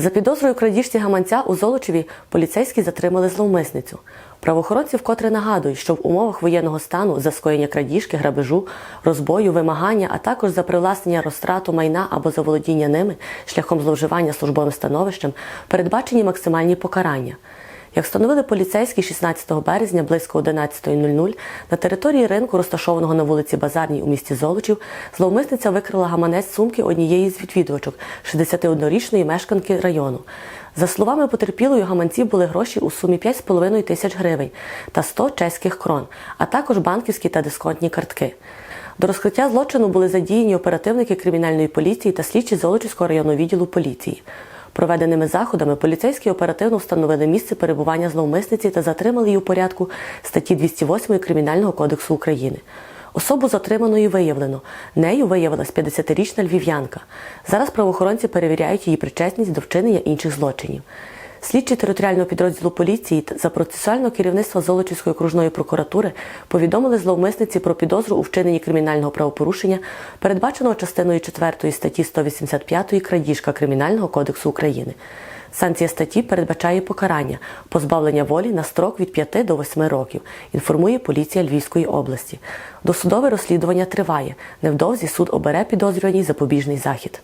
За підозрою крадіжці гаманця у Золочеві поліцейські затримали зловмисницю. Правоохоронці вкотре нагадують, що в умовах воєнного стану за скоєння крадіжки, грабежу, розбою, вимагання, а також за привласнення розтрату майна або за володіння ними шляхом зловживання службовим становищем передбачені максимальні покарання. Як встановили поліцейські 16 березня близько 11.00 на території ринку, розташованого на вулиці Базарній у місті Золочів, зловмисниця викрила гаманець сумки однієї з відвідувачок 61-річної мешканки району. За словами потерпілої, гаманці були гроші у сумі 5,5 тисяч гривень та 100 чеських крон, а також банківські та дисконтні картки. До розкриття злочину були задіяні оперативники кримінальної поліції та слідчі Золочівського районного відділу поліції. Проведеними заходами поліцейські оперативно встановили місце перебування зловмисниці та затримали її у порядку статті 208 Кримінального кодексу України. Особу затриманої виявлено. Нею виявилась 50-річна львів'янка. Зараз правоохоронці перевіряють її причесність до вчинення інших злочинів. Слідчі територіального підрозділу поліції за процесуального керівництва Золочівської окружної прокуратури повідомили зловмисниці про підозру у вчиненні кримінального правопорушення, передбаченого частиною 4 статті 185 крадіжка Кримінального кодексу України. Санкція статті передбачає покарання позбавлення волі на строк від 5 до 8 років. Інформує поліція Львівської області. Досудове розслідування триває. Невдовзі суд обере підозрюваній запобіжний захід.